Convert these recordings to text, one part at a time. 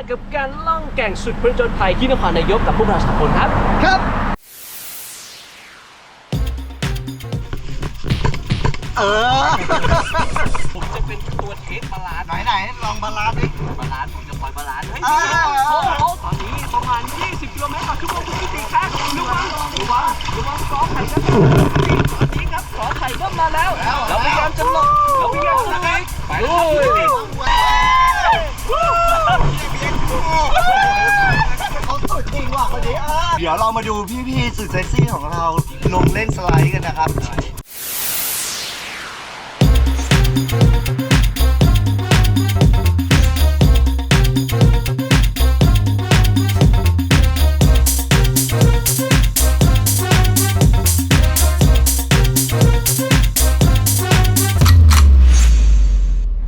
กกับการล่องแก่งสุดผจญภัยที่นครนายกกับพวกเราสามคนครับ ครับ เออ ผมจะเป็นตัวเทคบาลานซ์ไหนไหนลองบาลานซ์ดิ บาลานซ์ผมจะคอยบาลานซ์เฮ้ยอ่าโอ้โหตอนนี้ประมาณ 20กิโลเมตรต่อชั่วโมงคุณกิติครับระวังระวังระวังกอไผ่ครับตอนนี้ครับกอไผ่ก็มาแล้ว เราพยายามจะหลบเราพยายามจะหลีกไปเลยเขา ดี๋ยวเรามาดูพี่ๆสุดเซ็กซี่ของเราลงเล่นสไลด์กันนะครับ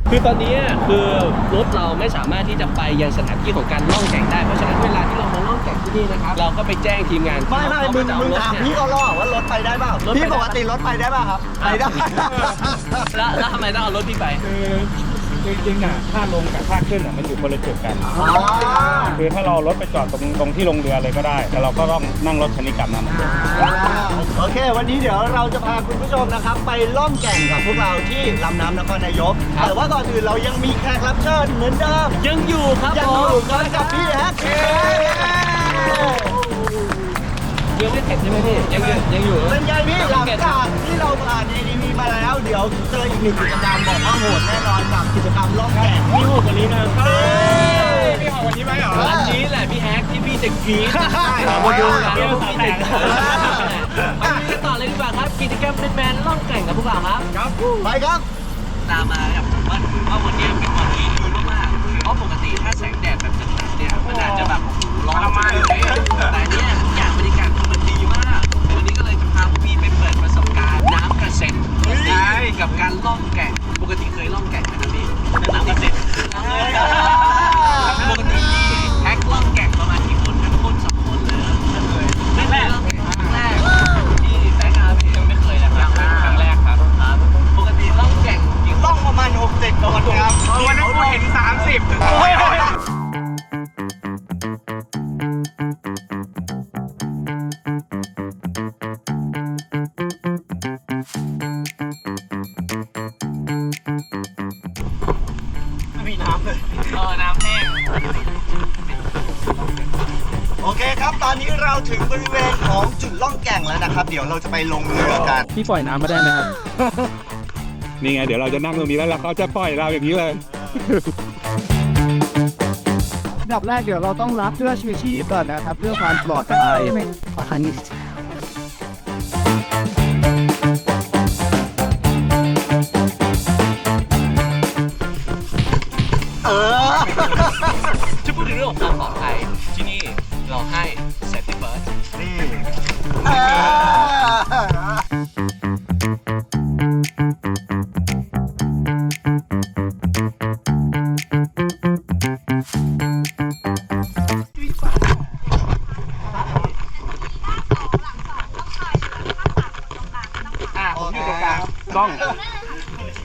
คือตอนนี้ คือรถเราไม่สามารถที่จะไปยังสถานที่ของการล่องแก่งได้เพราะฉะนั้นเวลาที่เรามาล่องแก่งที่นี่นะครับเราก็ไปแจ้งทีมงานไม่ไม่มึงมึงถามพี่เขาล่อว่ารถไปได้เปล่ารถไปพี่ได้ปกติรถไปได้ป่ะครับไปได้แล้วแล้วทำไมต้องเอารถพี่ไปคือ จริงๆอะท่าลงกับท่าขึ้นอะมันอยู่คนละจุดกัน คือถ้าเรารถไปจอดตรงตรงที่ลงเรือเลยก็ได้ แต่เราก็ต้องนั่งรถคันนี้กลับมาเหมือนเดิม โอเค วันนี้เดี๋ยวเราจะพาคุณผู้ชมนะครับ ไปล่องแก่งกับพวกเราที่ลำน้ำนครนายกครับแต่ว่าก่อนอื่นเรายังมีแขกรับเชิญเหมือนเดิมยังอยู่ครับยังผอมยู่กันกับพี่แฮก ยังไม่เสร็จใช่ไหมพี่ยังอยู่ยังอยู่เป็นไงพี่หลังจากที่เราผ่าน ADV มาแล้ว เดี๋ยวเจออีกหนึ่งกิจกรรมบอกว่าโหดแน่นอนกับกิจกรรมล่องแก่งมีโหดกว่านี้นะพี่ของวันนี้ไหมเหรอวันนี้แหละพี่แฮกที่พี่จะกรี๊ดใช่เรามาดูกันเดี๋ยวว่าพี่จะกรี๊ดสามแสนไปดูกันต่อเลยดีกว่าครับกิจกรรมเป็นแมนล่องแก่งกับพวกเราครับไปครับตามมาครับผมว่าถือว่าวันนี้เป็นวันที่ดีมากๆเพราะปกติถ้าแสง คครับ ตอนนี้เราถึงบริเวณของจุดล่องแก่งแล้วนะครับ เดี๋ยวเราจะไปลงเรือกัน พี่ปล่อยน้ำมาได้ไหมครับ นี่ไง เดี๋ยวเราจะนั่งตรงนี้แล้วแล้วเขาจะปล่อยเราอย่างนี้เลย อันดับแรกเดี๋ยวเราต้องรับเสื้อชูชีพก่อนนะครับ เพื่อความปลอดภัยอันนี้เออ อออะผมอยู่ตรงกลางกล้อง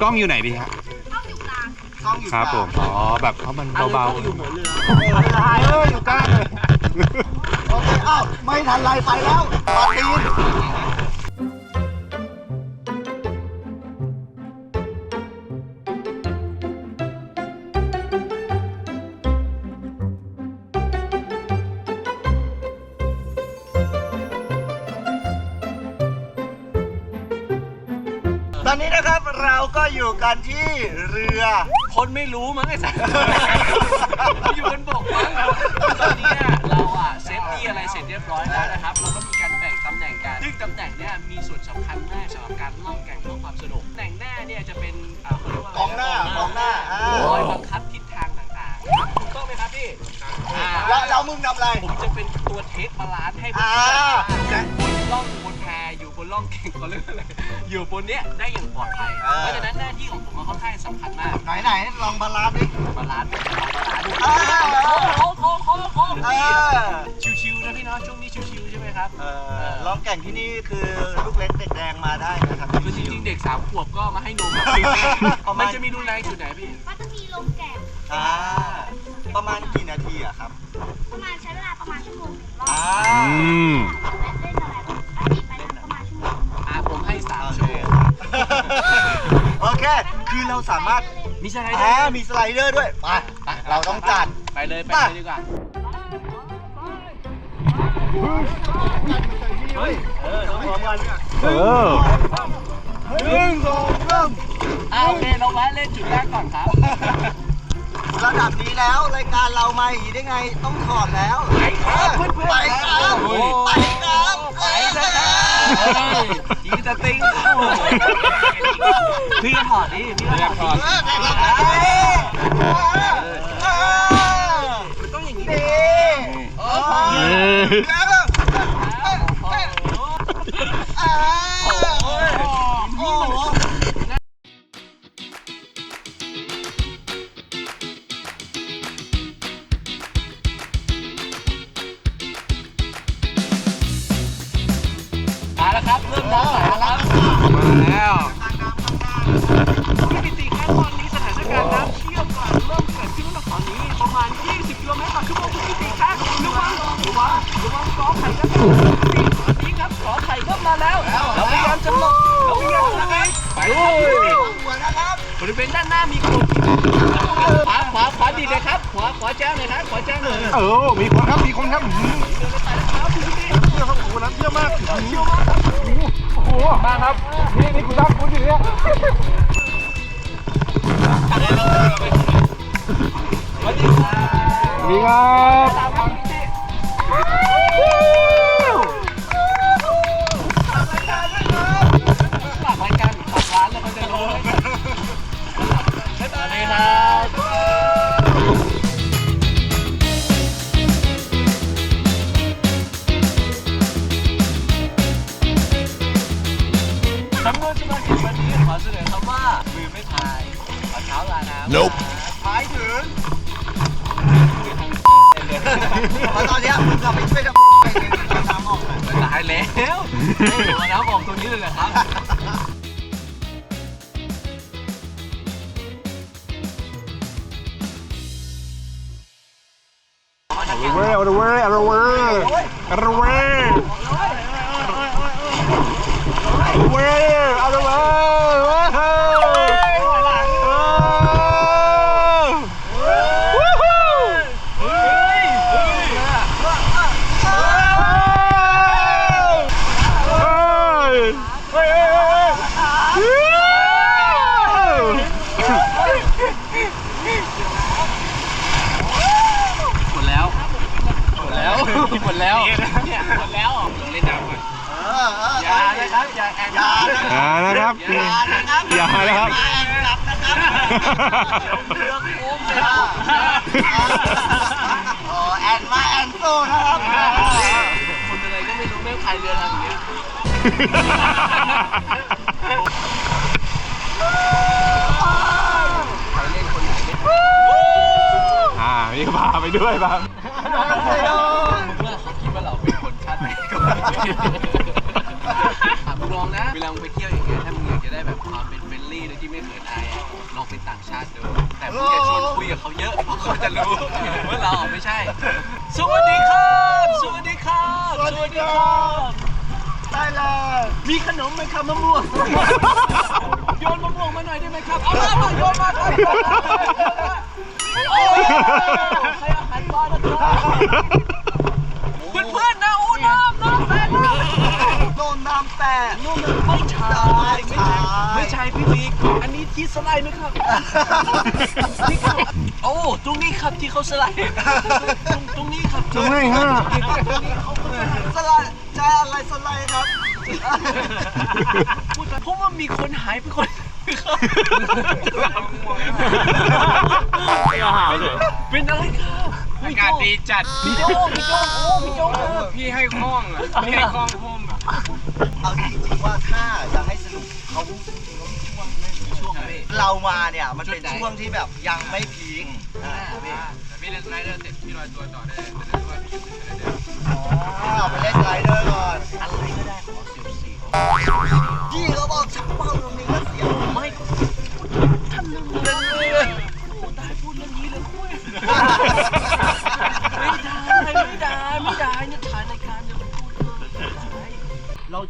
กล้องอยู่ไหนดีครับกล้องอยู่ครับผม อ๋อ แบบเพราะมันเบาๆ อยู่หัวเรือถ่ายเอออยู่กลางเลย เอ้าวไม่ทันไรไปแล้วปาตีนตอนนี้นะครับเราก็อยู่กันที่เรือ คนไม่รู้มั้งไอ้สัส อยู่บนบกมั้งตอนนี้เนี่ยเราอะ เซฟตี้อะไรเสร็จเรียบร้อยแล้วนะครับเราก็มีการแบ่งตำแหน่งกันซึ่งตำแหน่งเนี่ยมีส่วนสำคัญมากสำหรับการล่องแก่งเพื่อความสนุกตำแหน่งหน้าเนี่ยจะเป็นอ่าเขาเรียกว่าะไรกองหน้ากองหน้าอ่า คอยบังคับทิศทางต่างๆถูกต้องไหมครับพี่อ่าแล้วแล้วมึงทำอะไรผมจะเป็นตัวเทคบาลานซ์ให้อ่าจะบนล่องบนแพอยู่บ นล่องเก่งเขาเรียกอะไรอยู่บนเนี้ยได้อย่างปลอดภัยเพราะฉะนั้นหน้าที่ของผมมันค่อนข้างสำคัญมากไหนไหนลองบาลานซ์ดิ บาลานซ์เป็นบาลานซ์อ่าโค้งโค้งโค้งโค้งเออ ชิวๆนะพี่เน้องช่วงนี้ชิวๆใช่ไหมครับ เออลองแก่งที่นี่คือลูกเล็กเด็กแดงมาได้นะครับ คือจริงๆเด็กสามขวบก็มาให้นมแบบมันจะมีรุนแรงจุดไหนพี่ ก็จะมีลงแก่งอ่าประมาณกี่นาทีอะครับ ประมาณใช้เวลาประมาณชั่วโมงหนึ่งรอบอ่าอืม เราสามารถมีใช่ไหมแอามีสไลเดอร์ด้วยไปเราต้องจัด ไปเลยไปไปเลยดีกว่าเฮ้ยเออต้องพร้อมกันเออหนึ่งสองสามอะโอเคเราแวะเล่นจุดแรกก่อนครับระดับนี้แล้วรายการเรามาอย่างนี้ได้ไงต้องถอดแล้วไปครับเพื่อนๆไปครับโอ้ยไปครับไปนะครับยีจะติ้ง พี่ก็ถอดดิพี่ก็ถอดดิเออได้ครับเออเออมันต้องอย่างนี้ดีเออพอเออแล้วก็เออเออเออโอ้โหมาแล้วครับ เริ่มน้ำไหลแล้วครับมาแล้ว อไผ่ครับตอนนี้ครับกอไผ่เริ่มมาแล้วเราพยายามจะหลบเราพยายามจะหลบไปเลยหัวนะครับบริเวณด้านหน้ามีคนขวาขวาขวาดีเลยครับ ขวาขวาแจ้งเลยครับขวาแจ้งเลยเออมีคนครับมีคนครับเดินไปตายแล้วครับพี่กิติโอ้โหน้ำเชี่ยวมากเชี่ยวมากครับโอ้โหมาครับนี่นี่คุณตั้งคุณอยู่เนี่ยสวัสดีครับสวัสดีครับ ตามครับพี่กิติฝากรายการฝากร้านแล้วมันจะรู้เลยสวัสดีครับสำนวนสมาชิกวันนี้ขอเสนอคำว่ามือไม่พายขอเท้าลาน้ำ Nope หมายถึงเพราะตอนเนี้ยมึงกลับไปช่วยทำ น่อยตาแล้วตัวน้ำออกตรงนี้เลยเหรอครับ เว้ยเอาเว้ยเอาเว้ยเอาเว้ยเว้ยเอาเว้ยเว้ยหลังวู้ฮู้เฮ้ยเฮ้ยเฮ้ย หมดแล้ว หมดแล้ว หมดแล้วเนี่ยหมดแล้วต้องเล่นน้ำก่อน เออเออ อย่านะครับอย่าแอน อย่าอย่านะครับอย่านะครับอย่านะครับแอนกลับนะครับเรือโค้งเลยโอ้แอนมาแอนโซ่นะครับคนอะไรก็ไม่รู้แม่งพายเรือทำอย่างเงี้ยอ่านี่ก็พาไปด้วยบ้างเมื่อเขาคิดว่าเราเป็นคนชาติไหนก็ไม่รู้ถามมึง ลองนะเวลามึงไปเที่ยวอย่างเงี้ยถ้ามึงอยากจะได้แบบความเป็นเฟรนลี่โดยที่ไม่เขินอายอะลองเป็นต่างชาติดู แต่มึงอย่าชวนคุยกับเขาเยอะเพราะเขาจะรู้ว่าเราไม่ใช่ สวัสดีครับ สวัสดีครับ สวัสดีครับ ได้เลยมีขนมไหมครับมะม่วง โยนมะม่วงมาหน่อยได้ไหมครับ เอามามาโยนมาครับโอ้ยใครอาหารบ้านนะครับเพื่อนๆนะโอ้น้ำน้ำแฟนน้ำ โดนน้ำ แตกนู่นน่ะไม่ใช่ไม่ใช่ไม่ใช่พี่บิ๊กอันนี้ที่สไลด์นะครับนี่ครับโอ้ตรงนี้ครับที่เขาสไลด์ตรงตรงนี้ครับตรงไหนฮะตรงนี้เขาก็สไลด์สไลด์ใช้อะไรสไลด์ครับพูดไปเพราะว่ามีคนหายไปคนครับเป็นอะไรครับอากาศดีจัด พี่โจพี่โจโอ้พี่โจพี่ให้คล้องอะพี่ให้คล้องพุ่มอะ เอาจริงๆว่าถ้าจะให้สนุกเขาจริงๆเขามีช่วงเล่นช่วงพี่เรามาเนี่ยมันเป็นช่วงที่แบบยังไม่พีคอ่าพี่พี่เล่นสไลเดอร์เสร็จพี่ลอยตัวต่อได้แต่ถ้าว่าพี่อยู่นสไลเดอร์อ๋อไปเล่นสไลเดอร์ก่อนอะไรก็ได้ขอเสียวสีพี่เขาบอกชักเป้าตรงนี้ก็เสียวไม่ท่านนึงเลยโอ้ตายพูดเรื่องนี้เลยคุย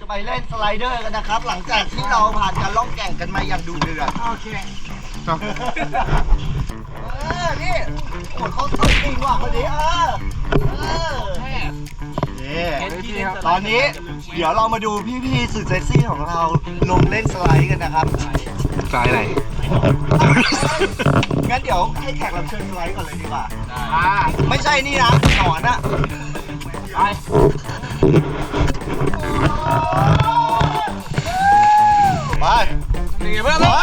จะไปเล่นสไลเดอร์กันนะครับ หลังจากที่เราผ่านการล่องแก่งกันมาอย่างดูเดือดโอเคเออนี่โอ้เขาสุดจริงว่ะคนนี้เออเออนี่ตอนนี้เดี๋ยวเรามาดูพี่ๆสุดเซ็กซี่ของเราลงเล่นสไลด์กันนะครับสายไหนงั้นเดี๋ยวให้แขกรับเชิญสไลด์ก่อนเลยดีกว่าไม่ใช่นี่นะหนอนอะไป ไปเป็นไงบ้าง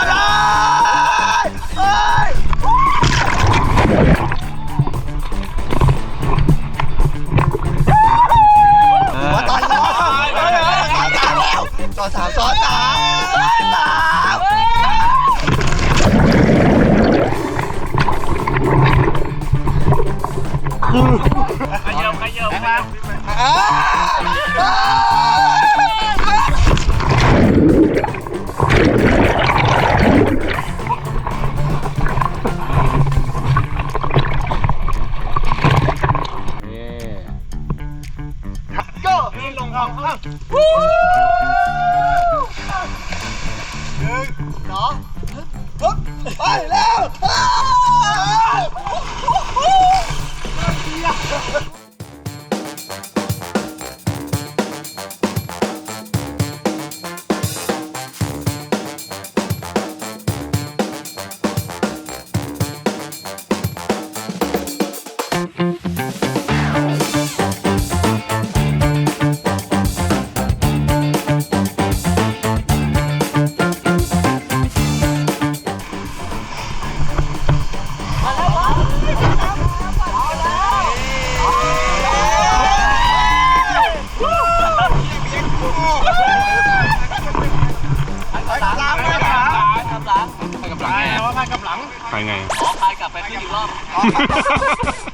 าพายกับหลังไปไงอ๋อพายกลับไปขึ้นอีกรอบ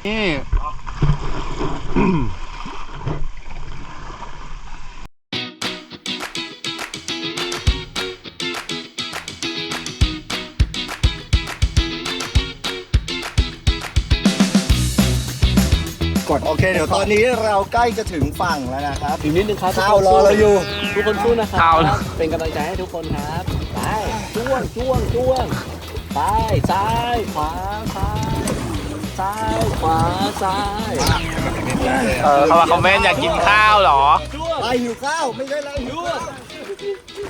นี่กดโอเค เดี๋ยวตอนนี้เราใกล้จะถึงฝั่งแล้วนะครับอีกนิดนึงครับข้าวรอเราอยู่ ทุกคนสู้นะครับข้าวเป็นกำลังใจให้ทุกคนครับ ไปจ้วงจ้วงจ้วง ไปซ้ายขวาซ้ายซ้ายขวาซ้ายเออเขาว่าคอมเมนต์อยากกินข้าวเหรอจ้วไล่หิวข้าวไม่ใช่ไล่หิวข้าว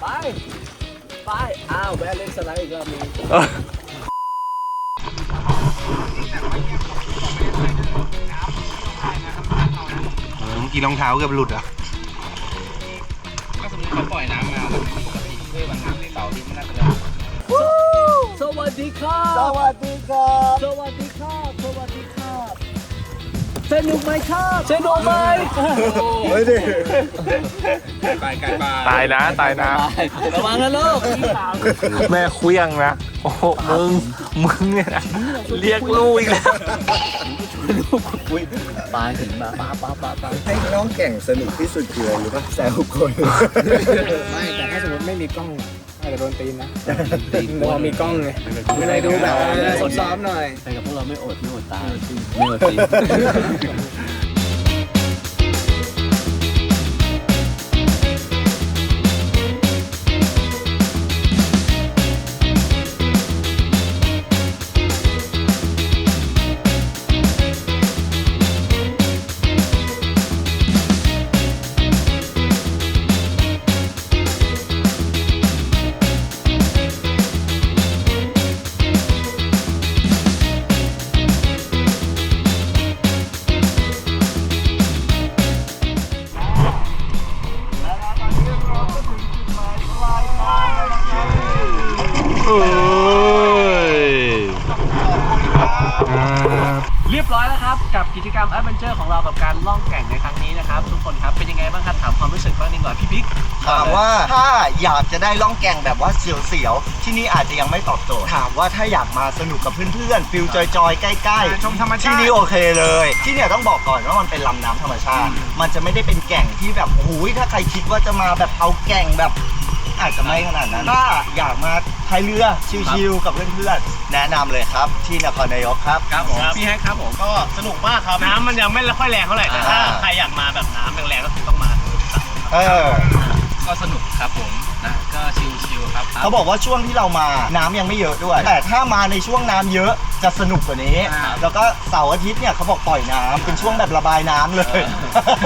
ไปไปอ้าวแวะเล่นสไลด์อีกรอบหนึงกินรองเท้าเกือบหลุดอะ ถ้าสมมติเขาปล่อยน้ำมา ดีครับ สวัสดีครับ สวัสดีครับ สวัสดีครับ สนุกไหมครับสนุกไหมเฮ้ยดิตายนะตายนะ ระวังนะลูกแม่เคลี้ยงนะ โอ้โหมึง มึงเนี่ยนะ เรียกลูกอีกแล้วปลาถึงมาปลาปลาปลาปลาให้น้องแก่งสนุกที่สุดคืออะไรรู้ป่ะแซวคนไม่แต่ถ้าสมมติไม่มีกล้อง อาจจะโดนตีนนะตีนพอมีกล้องเลยไม่ได้ดูแบบซ้อมๆหน่อยไปกับพวกเราไม่อดไม่อดตายไม่อดจริ ถามว่าถ้าอยากจะได้ล่องแก่งแบบว่าเสียวๆที่นี่อาจจะยังไม่ตอบโจทย์ถามว่าถ้าอยากมาสนุกกับเพื่อนๆฟิลจอยๆใกล้ๆชมธรรมชาติที่นี่โอเคเลย ที่เนี่ยต้องบอกก่อนว่ามันเป็นลำน้ำธรรมชาติ มันจะไม่ได้เป็นแก่งที่แบบโอ้ยถ้าใครคิดว่าจะมาแบบเอาแก่งแบบ อาจจะไม่ขนาดนั้นถ้าอยากมาพายเรือชิลๆกับเพื่อนๆแนะนำเลยครับ ที่นครนายกครับ ครับผมพี่แฮกครับผมก็สนุกมากครับ น้ำมันยังไม่ค่อยแรงเท่าไหร่แต่ถ้าอ่า ใครอยากมาแบบน้ำแรงๆก็คือต้องมา เออ ก็สนุกครับผมนะก็ชิลๆครับเขาบอกว่าช่วงที่เรามาน้ำยังไม่เยอะด้วย แต่ถ้ามาในช่วงน้ำเยอะจะสนุกกว่านี้ครับแล้วก็เสาร์อาทิตย์เนี่ยเขาบอกปล่อยน้ำเป็นช่วงแบบระบายน้ำเลย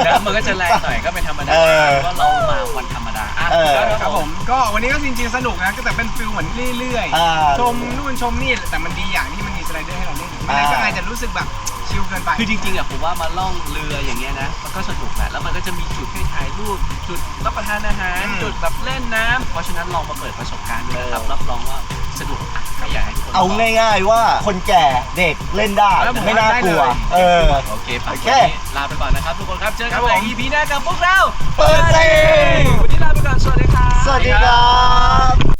น้ำมันก็จะแรงหน่อยก็เป็นธรรมดาเออ เพราะเรามาวันธรรมดาอะเออ ครับผมก็วันนี้ก็จริงๆสนุกนะก็แต่เป็นฟิลเหมือนเรื่อยอ่า ๆ ชมนู่นชมนี่แต่มันดีอย่างที่มันมีสไลเดอร์ให้เราเล่นไม่งั้นก็อาจจะรู้สึกแบบ ชิลเกินไป คือจริงๆอะผมว่ามาล่องเรืออย่างเงี้ยนะ มันก็สนุกแหละแล้วมันก็จะมีจุดให้ถ่ายรูปจุดรับประทานอาหาร อืม จุดแบบเล่นน้ำเพราะฉะนั้นลองมาเปิดประสบการณ์ดูนะครับรับรองว่าสนุกอะไม่อยากให้ทุกคนเอาลงง่ายๆว่าคนแก่เด็กเล่นได้แล้วผมไม่น่ากลัว ได้เลย เออ โอเคฝากโอวันเคนี้ลาไปก่อนนะครับทุกคนครับ เจอกันใหม่ EP หน้ากับพวกเราเปิดเพลงวันนี้ลาไปก่อนสวัสดีครับ สวัสดีครับ